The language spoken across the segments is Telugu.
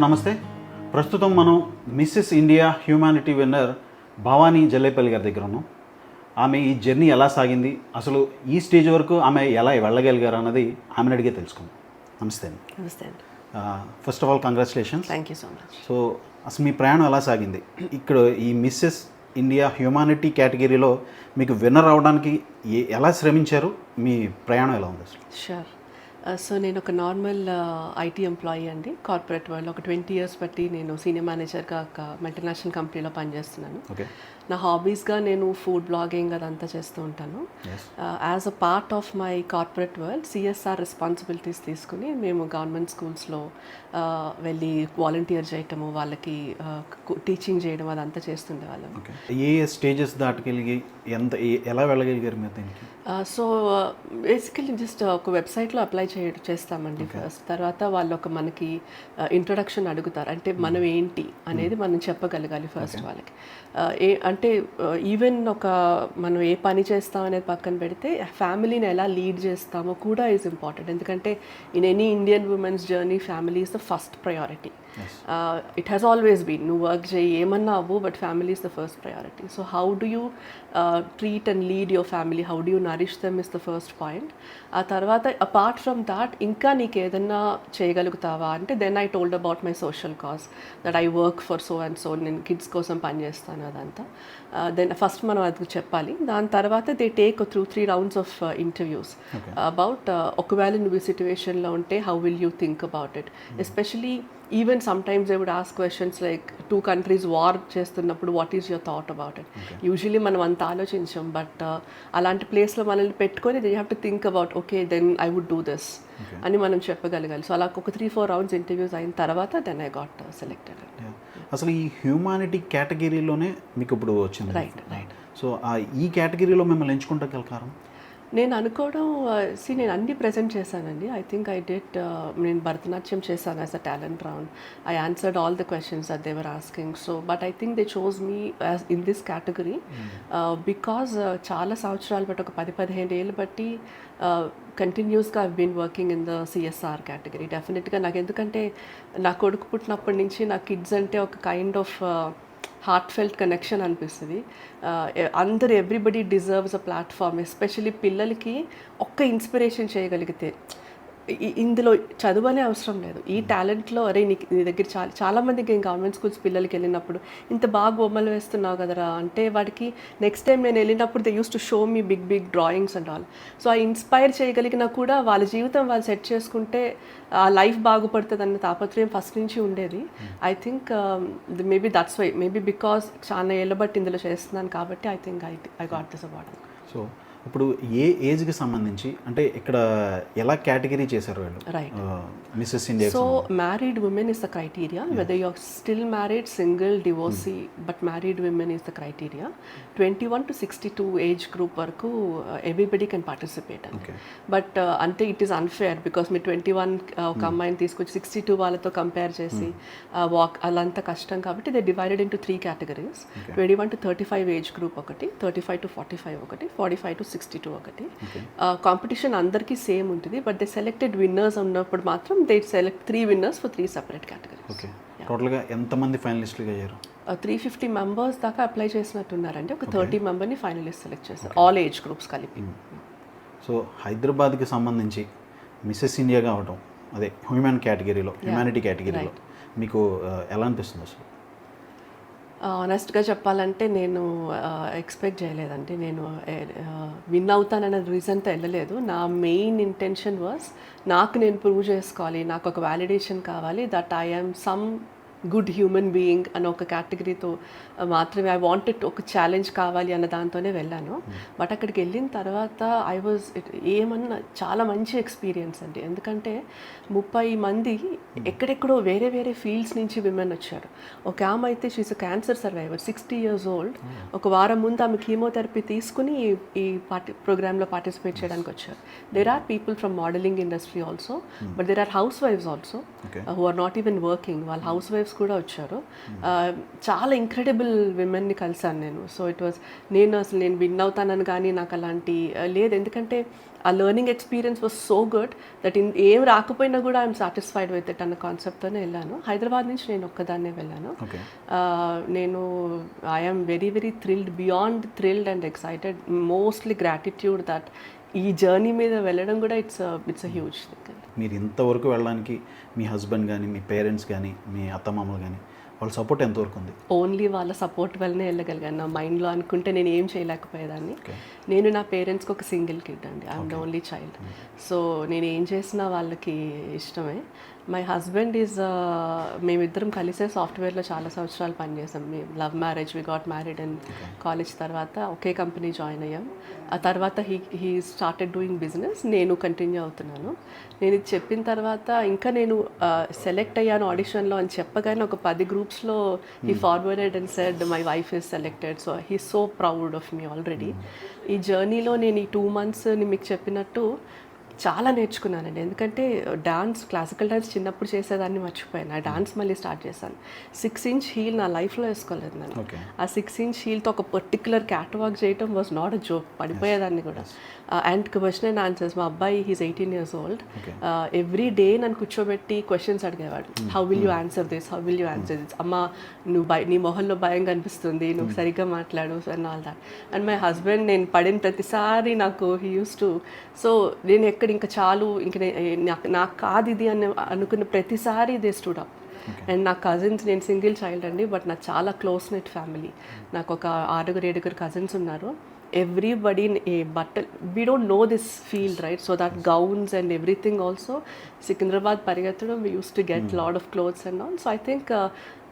నమస్తే. ప్రస్తుతం మనం Mrs India humanity winner Bhavani Jallepalli గారి దగ్గర ఉన్నాం. ఆమె ఈ జర్నీ ఎలా సాగింది? అసలు ఈ స్టేజ్ వరకు ఆమె ఎలా వెళ్ళగలిగారు అన్నది ఆమెను అడిగే తెలుసుకుందాం. నమస్తే అండి. నమస్తే అండి. First of all congratulations thank you so much so అసలు మీ ప్రయాణం ఎలా సాగింది? ఇక్కడ ఈ మిస్సెస్ ఇండియా హ్యూమానిటీ కేటగిరీలో మీకు విన్నర్ అవడానికి ఎలా శ్రమించారు? మీ ప్రయాణం ఎలా ఉంది అసలు? షూర్ Uh, సో నేను ఒక నార్మల్ ఐటీ ఎంప్లాయీ అండి. కార్పొరేట్ వరల్డ్ ఒక ట్వంటీ ఇయర్స్ బట్టి నేను సీనియర్ మేనేజర్గా ఒక మల్టీనేషనల్ కంపెనీలో పనిచేస్తున్నాను. నా హాబీస్గా నేను ఫుడ్ బ్లాగింగ్ అదంతా చేస్తూ ఉంటాను. As a part of my corporate world CSR responsibilities తీసుకుని మేము గవర్నమెంట్ స్కూల్స్లో వెళ్ళి వాలంటీర్ చేయటము వాళ్ళకి టీచింగ్ చేయడం అదంతా చేస్తుండే వాళ్ళం. ఓకే ఏ స్టేజెస్ దాటగలిగి ఎంత ఎలా వెళ్ళగలిగారు మీరు దీనికి? సో బేసికలీ జస్ట్ ఒక వెబ్సైట్లో అప్లై చే చేస్తామండి ఫస్ట్ తర్వాత వాళ్ళు ఒక మనకి ఇంట్రొడక్షన్ అడుగుతారు. అంటే మనం ఏంటి అనేది మనం చెప్పగలగాలి ఫస్ట్ వాళ్ళకి. Uh, ఏ అంటే అంటే ఈవెన్ ఒక మనం ఏ పని చేస్తాం అనేది పక్కన పెడితే ఫ్యామిలీని ఎలా లీడ్ చేస్తామో కూడా ఈజ్ ఇంపార్టెంట్ ఎందుకంటే in any Indian women's journey family is the first priority it has always been నువ్వు వర్క్ చేయి ఏమన్నా అవ్వు but family is the first priority so how do you treat and lead your family how do you nourish them is the first point ఆ తర్వాత అపార్ట్ ఫ్రమ్ దాట్ ఇంకా నీకు ఏదన్నా చేయగలుగుతావా? అంటే then I told about my social cause that I work for so and so నేను కిడ్స్ కోసం పనిచేస్తాను అదంతా. దెన్ ఫస్ట్ మనం అది చెప్పాలి. దాని తర్వాత they take through three rounds of interviews about uh, ఒకవేళ నువ్వు ఈ సిచ్యువేషన్లో ఉంటే how will you think about it especially even sometimes they would ask questions like two countries war చేస్తున్నప్పుడు what is your thought about it usually మనం అంత ఆలోచించాం బట్ అలాంటి ప్లేస్లో మనల్ని పెట్టుకొని they have to think about okay then I would do this అని మనం చెప్పగలగాలి. సో అలా ఒక త్రీ ఫోర్ రౌండ్స్ ఇంటర్వ్యూస్ అయిన తర్వాత దెన్ ఐ గాట్ సెలెక్టెడ్. అసలు ఈ హ్యూమానిటీ కేటగిరీలోనే మీకు ఇప్పుడు వచ్చింది. రైట్ రైట్ సో ఈ కేటగిరీలో మిమ్మల్ని ఎంచుకుంటే కారణం? నేను అనుకోవడం సి నేను అన్ని ప్రజెంట్ చేశానండి. ఐ థింక్ ఐ డెట్ నేను భరతనాట్యం చేశాను as a talent round. I answered all the questions that they were asking so but I think they chose me as in this category because uh, చాలా సంవత్సరాలు బట్టి ఒక పది పదిహేను ఏళ్ళు బట్టి కంటిన్యూస్గా I been working in the CSR category డెఫినెట్గా నాకు ఎందుకంటే నా కొడుకు పుట్టినప్పటి నుంచి నా కిడ్స్ అంటే ఒక kind of heartfelt connection అనిపిస్తుంది అందరు everybody deserves a platform especially పిల్లలకి ఒక్క ఇన్స్పిరేషన్ చేయగలిగితే. ఇందులో చదువు అనే అవసరం లేదు. ఈ టాలెంట్లో అరే నీకు నీ దగ్గర చాలా చాలామందికి నేను గవర్నమెంట్ స్కూల్స్ పిల్లలకి వెళ్ళినప్పుడు ఇంత బాగా బొమ్మలు వేస్తున్నావు కదరా అంటే వాడికి నెక్స్ట్ టైం నేను వెళ్ళినప్పుడు they use to show me big big drawings and all so ఆ ఇన్స్పైర్ చేయగలిగినా కూడా వాళ్ళ జీవితం వాళ్ళు సెట్ చేసుకుంటే ఆ లైఫ్ బాగుపడుతుంది అన్న తాపత్రయం ఫస్ట్ నుంచి ఉండేది. I think maybe that's why maybe because చాలా ఏళ్ళ బట్టి ఇందులో చేస్తున్నాను కాబట్టి I think I I got this award so ఇప్పుడు ఏ ఏజ్కి సంబంధించి అంటే ఇక్కడ ఎలా కేటగిరీ చేశారు వీళ్ళు. Mrs India So, married women is the criteria. Whether you're still married, single, divorcee, but married women is the criteria. 21 to 62 age group వరకు uh, everybody can participate. Okay. But అంటే ఇట్ ఈస్ అన్ఫేర్ బికాస్ మీరు ట్వంటీ వన్ ఒక అమ్మాయిని తీసుకొచ్చి సిక్స్టీ టూ వాళ్ళతో కంపేర్ చేసి వాక్ అలంతా కష్టం కాబట్టి they divided into three categories twenty one to thirty five age group ఒకటి thirty five to forty five ఒకటి forty five to sixty two ఒకటి. కాంపిటీషన్ అందరికీ సేమ్ ఉంటుంది బట్ దే సెలెక్టెడ్ విన్నర్స్ ఉన్నప్పుడు మాత్రం they select three winners for three separate categories okay టోటల్గా ఎంతమంది ఫైనలిస్టులుగా అయ్యారు? త్రీ ఫిఫ్టీ మెంబర్స్ దాకా అప్లై చేసినట్టున్నారంటే ఒక థర్టీ మెంబర్ని ఫైనలిస్ట్ సెలెక్ట్ చేస్తారు ఆల్ ఏజ్ గ్రూప్స్ కలిపి. సో హైదరాబాద్కి సంబంధించి మిస్సెస్ ఇండియా కావటం అదే హ్యూమన్ కేటగిరీలో హ్యూమానిటీ కేటగిరీలో మీకు ఎలా అనిపిస్తుంది అసలు? ఆనెస్ట్గా చెప్పాలంటే నేను ఎక్స్పెక్ట్ చేయలేదండి. నేను విన్ అవుతాననే రీజన్తో వెళ్ళలేదు. నా మెయిన్ ఇంటెన్షన్ వాజ్ నాకు నేను ప్రూవ్ చేసుకోవాలి నాకు ఒక వ్యాలిడేషన్ కావాలి that I am some good human being అన్న ఒక కేటగిరీతో మాత్రమే ఐ వాంటెడ్ ఒక ఛాలెంజ్ కావాలి అన్న దాంతోనే వెళ్ళాను. బట్ అక్కడికి వెళ్ళిన తర్వాత ఐ వాజ్ ఏమన్నా చాలా మంచి ఎక్స్పీరియన్స్ అండి. ఎందుకంటే ముప్పై మంది ఎక్కడెక్కడో వేరే వేరే ఫీల్డ్స్ నుంచి విమెన్ వచ్చారు. ఒక ఆమె అయితే she's cancer survivor sixty years old ఒక వారం ముందు ఆమె కీమోథెరపీ తీసుకుని ఈ- పార్టీ ప్రోగ్రాంలో పార్టిసిపేట్ చేయడానికి వచ్చారు. There are people from modelling industry also but there are house wives also. Who are not even working వాళ్ళ హౌస్ వైఫ్స్ రన్నర్స్ కూడా వచ్చారు. చాలా ఇంక్రెడిబుల్ విమెన్ని కలిసాను నేను. సో ఇట్ వాస్ నేను అసలు నేను విన్ అవుతానని కానీ నాకు అలాంటి లేదు. ఎందుకంటే ఆ learning experience was so good that in ఏం రాకపోయినా కూడా ఐఎమ్ సాటిస్ఫైడ్ విత్ ఇట్ అన్న కాన్సెప్ట్తోనే వెళ్ళాను. హైదరాబాద్ నుంచి నేను ఒక్కదాన్నే వెళ్ళాను. నేను I'm very very thrilled beyond thrilled and excited mostly gratitude that ఈ జర్నీ మీద వెళ్ళడం కూడా it's it's a huge thing మీరు ఇంతవరకు వెళ్ళడానికి మీ హస్బెండ్ కానీ మీ పేరెంట్స్ కానీ మీ అత్తమామలు కానీ వాళ్ళ సపోర్ట్ ఎంతవరకు ఉంది? ఓన్లీ వాళ్ళ సపోర్ట్ వల్లనే వెళ్ళగలిగాను. నా మైండ్లో అనుకుంటే నేను ఏం చేయలేకపోయేదాన్ని. నేను నా పేరెంట్స్కి ఒక సింగిల్ కిడ్ అండి. I'm only child. సో నేను ఏం చేసినా వాళ్ళకి ఇష్టమే. మై హస్బెండ్ ఈజ్ మేమిద్దరం కలిసే సాఫ్ట్వేర్లో చాలా సంవత్సరాలు పనిచేసాం. మేము love marriage we got married and college తర్వాత ఒకే కంపెనీ జాయిన్ అయ్యాం. ఆ తర్వాత he he started doing business నేను కంటిన్యూ అవుతున్నాను. నేను ఇది చెప్పిన తర్వాత ఇంకా నేను సెలెక్ట్ అయ్యాను ఆడిషన్లో అని చెప్పగానే ఒక పది గ్రూప్స్లో he forwarded and said my wife is selected so he so proud of me already ఈ జర్నీలో నేను ఈ టూ మంత్స్ మీకు చెప్పినట్టు చాలా నేర్చుకున్నానండి. ఎందుకంటే డాన్స్ క్లాసికల్ డాన్స్ చిన్నప్పుడు చేసేదాన్ని మర్చిపోయాను. ఆ డాన్స్ మళ్ళీ స్టార్ట్ చేశాను. సిక్స్ ఇంచ్ హీల్ నా లైఫ్లో వేసుకోలేదు నేను. ఓకే. ఆ సిక్స్ ఇంచ్ హీల్తో ఒక పర్టికులర్ క్యాట్ వాక్ చేయటం వాజ్ నాట్ అ జోక్. పడిపోయేదాన్ని కూడా. And question and answers. మా అబ్బాయి he's eighteen years old. Every day నన్ను కూర్చోబెట్టి క్వశ్చన్స్ అడిగేవాడు. How will you answer this how will you answer this అమ్మ నువ్వు భయ నీ మొహంలో భయం కనిపిస్తుంది. నువ్వు సరిగ్గా మాట్లాడు and all that and my husband నేను పడిన ప్రతిసారి నాకు హీ యూస్ టు సో నేను ఎక్కడ ఇంకా చాలు ఇంక నాకు కాదు ఇది అని అనుకున్న ప్రతిసారి దే స్టూడ్ అప్ అండ్ నా కజిన్స్ నేను సింగిల్ చైల్డ్ అండి బట్ నాకు చాలా క్లోజ్ నెట్ ఫ్యామిలీ నాకు ఒక ఆరుగురు ఏడుగురు కజిన్స్ ఉన్నారు. ఎవ్రీబడి ఏ బట్టలు we don't know this field right so that gowns and everything also Secunderabad పరిగెత్తడం we use to get lot of clothes and all so I think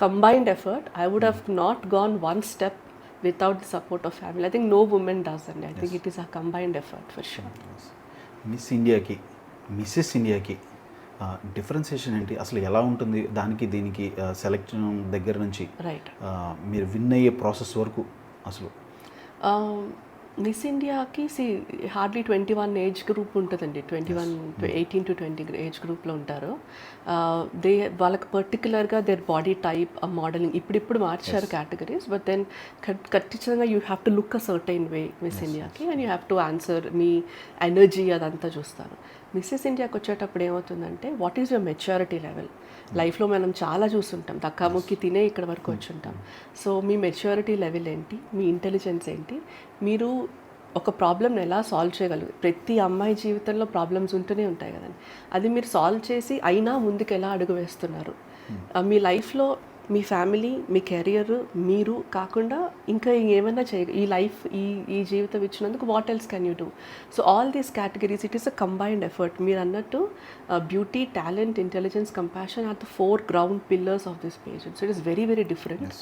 combined effort I would have not gone one step without the support of family I think no women does అండి I think it is a combined effort for sure miss ఇండియాకి మిస్సెస్ ఇండియాకి డిఫరెన్సియేషన్ ఏంటి? అసలు ఎలా ఉంటుంది? దానికి దీనికి సెలెక్షన్ దగ్గర నుంచి మీరు విన్ అయ్యే ప్రాసెస్ వరకు అసలు. మిస్ ఇండియాకి C hardly twenty one age group ఉంటుందండి. Twenty one eighteen to twenty age గ్రూప్లో ఉంటారు. దే వాళ్ళకి పర్టికులర్గా దేర్ బాడీ టైప్ మోడలింగ్ ఇప్పుడిప్పుడు మార్చారు కేటగిరీస్ బట్ దెన్ ఖచ్చితంగా you have to look a certain way miss ఇండియాకి and you have to answer me energy అదంతా చూస్తారు. మిస్సెస్ ఇండియాకి వచ్చేటప్పుడు ఏమవుతుందంటే what is your maturity level లైఫ్లో మనం చాలా చూస్తుంటాం. తక్కువముక్కి తినే ఇక్కడ వరకు వచ్చుంటాం. సో మీ మెచ్యూరిటీ లెవెల్ ఏంటి? మీ ఇంటెలిజెన్స్ ఏంటి? మీరు ఒక ప్రాబ్లమ్ని ఎలా సాల్వ్ చేయగలరు? ప్రతి అమ్మాయి జీవితంలో ప్రాబ్లమ్స్ ఉంటూనే ఉంటాయి కదండి. అది మీరు సాల్వ్ చేసి అయినా ముందుకు ఎలా అడుగు వేస్తున్నారు? ఆ, మీ లైఫ్లో మీ ఫ్యామిలీ మీ కెరియర్ మీరు కాకుండా ఇంకా ఏమైనా చేయ ఈ లైఫ్ ఈ ఈ జీవితం ఇచ్చినందుకు what else can you do? So all these categories it is a combined effort. మీరు అన్నట్టు beauty talent intelligence compassion are the four ground pillars of this page. So it is very very different.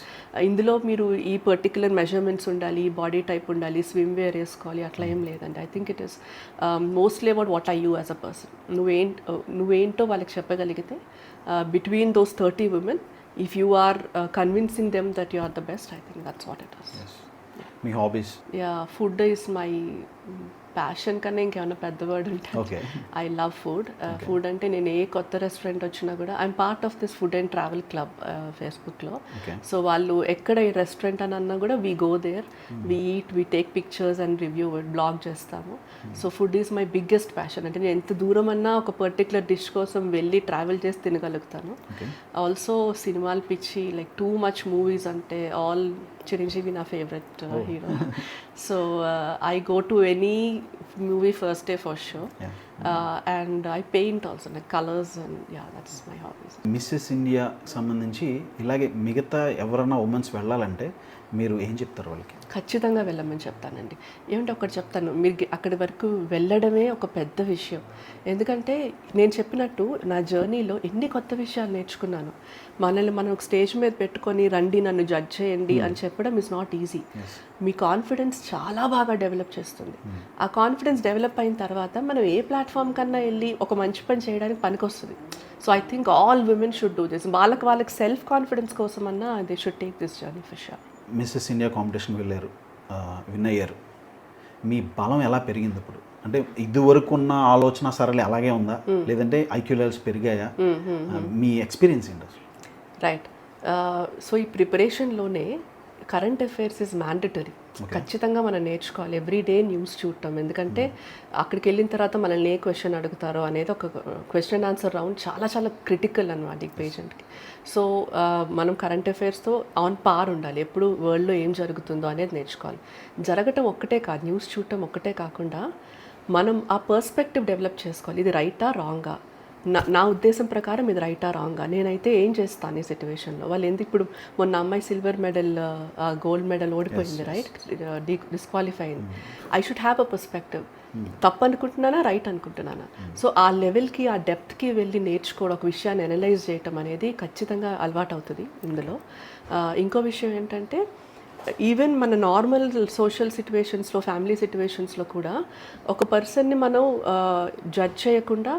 ఇందులో మీరు ఈ పర్టికులర్ మెజర్మెంట్స్ ఉండాలి బాడీ టైప్ ఉండాలి స్విమ్ వేర్ వేసుకోవాలి అట్లా ఏం లేదండి. I think it is mostly about what I you as a person. నువ్వేంట్ నువ్వేంటో వాళ్ళకి చెప్పగలిగితే between those thirty women if you are uh, convincing them that you are the best, I think that's what it is. Yes. Yeah. My hobbies. Yeah, food is my mm, passion కన్నా ఇంకేమైనా పెద్ద వర్డ్ ఉంటే ఐ లవ్ ఫుడ్ ఫుడ్ అంటే నేను ఏ కొత్త రెస్టారెంట్ వచ్చినా కూడా I'm part of this food and travel club ఫేస్బుక్లో. సో వాళ్ళు ఎక్కడ ఈ రెస్టారెంట్ అని అన్నా కూడా we go there we eat we take pictures and review blog చేస్తాము. So food is my biggest passion అంటే నేను ఎంత దూరం అన్నా ఒక పర్టికులర్ డిష్ కోసం వెళ్ళి ట్రావెల్ చేసి తినగలుగుతాను. ఆల్సో సినిమాలు పిచ్చి లైక్ టూ మచ్ మూవీస్ అంటే ఆల్ చిరంజీవి నా favourite hero so I go to any movie first day first show and I paint also like colours and yeah that's my hobbies Mrs India సంబంధించి ఇలాగే మిగతా ఎవరైనా ఉమెన్స్ వెళ్ళాలంటే మీరు ఏం చెప్తారు వాళ్ళకి? ఖచ్చితంగా వెళ్ళమని చెప్తానండి. ఏమంటే ఒకటి చెప్తాను మీరు అక్కడి వరకు వెళ్ళడమే ఒక పెద్ద విషయం. ఎందుకంటే నేను చెప్పినట్టు నా జర్నీలో ఎన్ని కొత్త విషయాలు నేర్చుకున్నాను. మనల్ని మనం ఒక స్టేజ్ మీద పెట్టుకొని రండి నన్ను జడ్జ్ చేయండి అని చెప్పడం ఇస్ నాట్ ఈజీ మీ కాన్ఫిడెన్స్ చాలా బాగా డెవలప్ చేస్తుంది. ఆ కాన్ఫిడెన్స్ డెవలప్ అయిన తర్వాత మనం ఏ ప్లాట్ఫామ్ కన్నా వెళ్ళి ఒక మంచి పని చేయడానికి పనికొస్తుంది. So I think all women should do this వాళ్ళకి వాళ్ళకి సెల్ఫ్ కాన్ఫిడెన్స్ కోసం అన్నా they should take this journey for sure Mrs India competition వెళ్ళారు. విన్ అయ్యారు. మీ బలం ఎలా పెరిగింది ఇప్పుడు? అంటే ఇదివరకు ఉన్న ఆలోచన సరళి అలాగే ఉందా? లేదంటే ఐక్యూ లెవెల్స్ పెరిగాయా? మీ ఎక్స్పీరియన్స్ ఏంటి అసలు? రైట్. సో ఈ ప్రిపరేషన్లోనే కరెంట్ అఫైర్స్ ఇస్ మ్యాండటరీ. ఖచ్చితంగా మనం నేర్చుకోవాలి. ఎవ్రీ డే న్యూస్ చూడటం. ఎందుకంటే అక్కడికి వెళ్ళిన తర్వాత మనల్ని ఏ క్వశ్చన్ అడుగుతారో అనేది ఒక క్వశ్చన్ ఆన్సర్ రౌండ్ చాలా చాలా క్రిటికల్ అనమాట ఈ పేషెంట్కి సో మనం కరెంట్ అఫైర్స్తో ఆన్ పార్ ఉండాలి. ఎప్పుడు వరల్డ్లో ఏం జరుగుతుందో అనేది నేర్చుకోవాలి. జరగటం ఒక్కటే కాదు. న్యూస్ చూడటం ఒక్కటే కాకుండా మనం ఆ పర్స్పెక్టివ్ డెవలప్ చేసుకోవాలి. ఇది రైటా రాంగా నా నా ఉద్దేశం ప్రకారం ఇది రైటా రాంగా నేనైతే ఏం చేస్తాను ఈ సిచ్యువేషన్లో వాళ్ళు ఎందుకు ఇప్పుడు మొన్న అమ్మాయి సిల్వర్ మెడల్ గోల్డ్ మెడల్ ఓడిపోయింది రైట్ డిస్క్వాలిఫై అయింది. I should have a perspective తప్పు అనుకుంటున్నానా? రైట్ అనుకుంటున్నానా? సో ఆ లెవెల్కి ఆ డెప్త్కి వెళ్ళి నేర్చుకోవడం ఒక విషయాన్ని అనలైజ్ చేయటం అనేది ఖచ్చితంగా అలవాటు అవుతుంది ఇందులో ఇంకో విషయం ఏంటంటే ఈవెన్ మన నార్మల్ సోషల్ సిచ్యువేషన్స్లో ఫ్యామిలీ సిచ్యువేషన్స్లో కూడా ఒక పర్సన్ని మనం జడ్జ్ చేయకుండా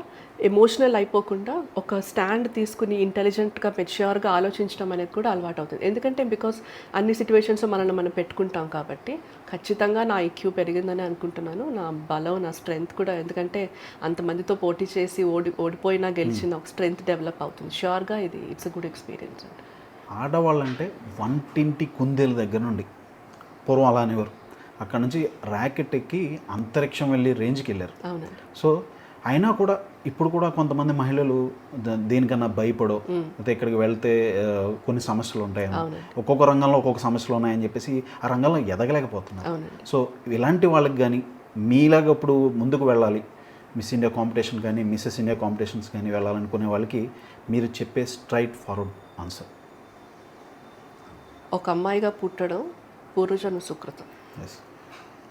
ఎమోషనల్ అయిపోకుండా ఒక స్టాండ్ తీసుకుని ఇంటెలిజెంట్గా మెచ్యూర్గా ఆలోచించడం అనేది కూడా అలవాటు అవుతుంది ఎందుకంటే బికాస్ అన్ని సిచ్యువేషన్స్ మనల్ని మనం పెట్టుకుంటాం కాబట్టి ఖచ్చితంగా నా ఐక్యూ పెరిగిందని అనుకుంటున్నాను. నా బలం నా స్ట్రెంగ్త్ కూడా ఎందుకంటే అంతమందితో పోటీ చేసి ఓడి ఓడిపోయినా గెలిచిన ఒక స్ట్రెంగ్త్ డెవలప్ అవుతుంది. ష్యూర్గా ఇది ఇట్స్ అ గుడ్ ఎక్స్పీరియన్స్ అండి. ఆడవాళ్ళంటే వంటింటి కుందేల దగ్గర నుండి పూర్వం అలా అనేవారు. అక్కడ నుంచి ర్యాకెట్ ఎక్కి అంతరిక్షం వెళ్ళి రేంజ్కి వెళ్ళారు. అవునండి. సో అయినా కూడా ఇప్పుడు కూడా కొంతమంది మహిళలు దేనికన్నా భయపడో అయితే ఇక్కడికి వెళ్తే కొన్ని సమస్యలు ఉంటాయని. ఒక్కొక్క రంగంలో ఒక్కొక్క సమస్యలు ఉన్నాయని చెప్పేసి ఆ రంగంలో ఎదగలేకపోతున్నారు. సో ఇలాంటి వాళ్ళకి కానీ మీలాగా ఇప్పుడు ముందుకు వెళ్ళాలి. మిస్ ఇండియా కాంపిటీషన్ కానీ మిస్సెస్ ఇండియా కాంపిటీషన్స్ కానీ వెళ్ళాలనుకునే వాళ్ళకి మీరు చెప్పే స్ట్రైట్ ఫార్వర్డ్ ఆన్సర్. ఒక అమ్మాయిగా పుట్టడం పూర్వజన్మ సుకృతం. ఎస్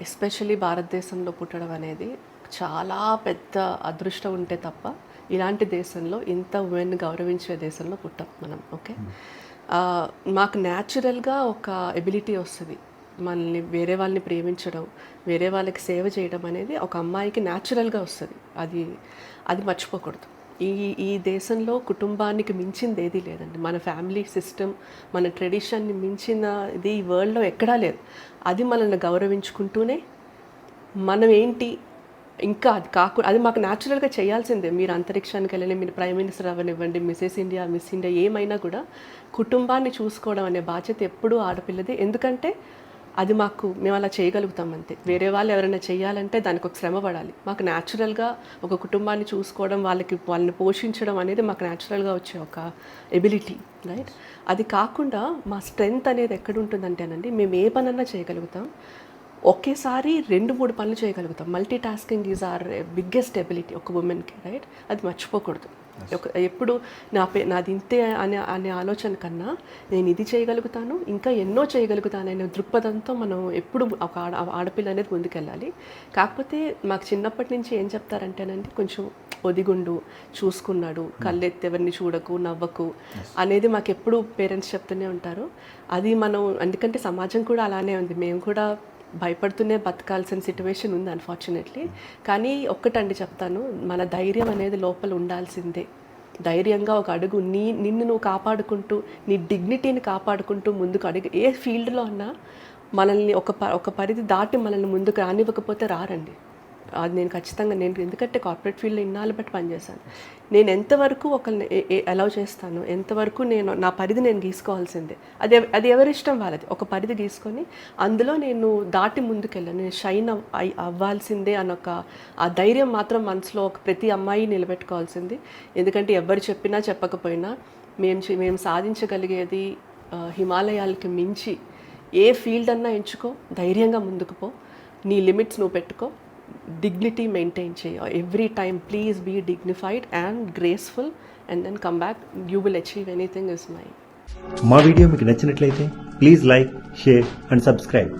ఎస్పెషల్లీ భారతదేశంలో పుట్టడం అనేది చాలా పెద్ద అదృష్టం ఉంటే తప్ప ఇలాంటి దేశంలో ఇంత ఉమెన్ గౌరవించే దేశంలో పుట్టాం మనం ఓకే ఆ, మాకు న్యాచురల్గా ఒక ఎబిలిటీ వస్తుంది. మనల్ని వేరే వాళ్ళని ప్రేమించడం వేరే వాళ్ళకి సేవ చేయడం అనేది ఒక అమ్మాయికి న్యాచురల్గా వస్తుంది. అది అది మర్చిపోకూడదు. ఈ ఈ దేశంలో కుటుంబానికి మించింది ఏదీ లేదండి. మన ఫ్యామిలీ సిస్టమ్ మన ట్రెడిషన్ని మించిన ఇది ఈ వరల్డ్లో ఎక్కడా లేదు. అది మనల్ని గౌరవించుకుంటూనే మనం ఏంటి ఇంకా అది కాకుండా అది మాకు న్యాచురల్గా చేయాల్సిందే. మీరు అంతరిక్షానికి వెళ్ళని మీరు ప్రైమ్ మినిస్టర్ అవ్వనివ్వండి మిసెస్ ఇండియా మిస్ ఇండియా ఏమైనా కూడా కుటుంబాన్ని చూసుకోవడం అనే బాధ్యత ఎప్పుడూ ఆడపిల్లది. ఎందుకంటే అది మాకు మేము అలా చేయగలుగుతాం అంతే. వేరే వాళ్ళు ఎవరైనా చేయాలంటే దానికి ఒక శ్రమ పడాలి. మాకు న్యాచురల్గా ఒక కుటుంబాన్ని చూసుకోవడం వాళ్ళకి వాళ్ళని పోషించడం అనేది మాకు న్యాచురల్గా వచ్చే ఒక ఎబిలిటీ రైట్ అది కాకుండా మా స్ట్రెంగ్త్ అనేది ఎక్కడ ఉంటుందంటేనండి మేము ఏ పనన్నా చేయగలుగుతాం. ఒకేసారి రెండు మూడు పనులు చేయగలుగుతాం. Multi tasking is our biggest ability ఒక ఉమెన్కి రైట్ అది మర్చిపోకూడదు. ఎప్పుడు నా పే నాది ఇంతే అనే అనే ఆలోచన కన్నా నేను ఇది చేయగలుగుతాను ఇంకా ఎన్నో చేయగలుగుతాననే దృక్పథంతో మనం ఎప్పుడు ఒక ఆడ ఆడపిల్ల అనేది ముందుకెళ్ళాలి. కాకపోతే మాకు చిన్నప్పటి నుంచి ఏం చెప్తారంటేనండి కొంచెం ఒదిగుండు చూసుకున్నాడు కళ్ళెత్తి ఎవరిని చూడకు నవ్వకు అనేది మాకు ఎప్పుడు పేరెంట్స్ చెప్తూనే ఉంటారు. అది మనం ఎందుకంటే సమాజం కూడా అలానే ఉంది. మేము కూడా భయపడుతూనే బతకాల్సిన సిచ్యువేషన్ ఉంది అన్ఫార్చునేట్లీ కానీ ఒక్కటండి చెప్తాను మన ధైర్యం అనేది లోపల ఉండాల్సిందే. ధైర్యంగా ఒక అడుగు నీ నిన్ను నువ్వు కాపాడుకుంటూ నీ డిగ్నిటీని కాపాడుకుంటూ ముందుకు అడుగు. ఏ ఫీల్డ్లో ఉన్నా మనల్ని ఒక ప ఒక పరిధి దాటి మనల్ని ముందుకు రానివ్వకపోతే రారండి. అది నేను ఖచ్చితంగా నేను ఎందుకంటే కార్పొరేట్ ఫీల్డ్లో ఇన్నాళ్ళు బట్టి పనిచేశాను. నేను ఎంతవరకు ఒకరిని అలౌ చేస్తాను? ఎంతవరకు నేను నా పరిధి నేను గీసుకోవాల్సిందే? అది అది ఎవరి ఇష్టం వాళ్ళది? ఒక పరిధి గీసుకొని అందులో నేను దాటి ముందుకెళ్ళాను. నేను షైన్ అవ్- అవ్వాల్సిందే అన్న ఒక ఆ ధైర్యం మాత్రం మనసులో ఒక ప్రతి అమ్మాయి నిలబెట్టుకోవాల్సింది. ఎందుకంటే ఎవరు చెప్పినా చెప్పకపోయినా మేము మేము సాధించగలిగేది హిమాలయాలకి మించి ఏ ఫీల్డ్ అన్నా ఎంచుకో ధైర్యంగా ముందుకు పో. నీ లిమిట్స్ నువ్వు పెట్టుకో. డిగ్నిటీ మెయింటైన్ చేయ. Every time please be dignified and graceful and then come back you will achieve anything is my మా వీడియో మీకు నచ్చినట్లయితే please like share and subscribe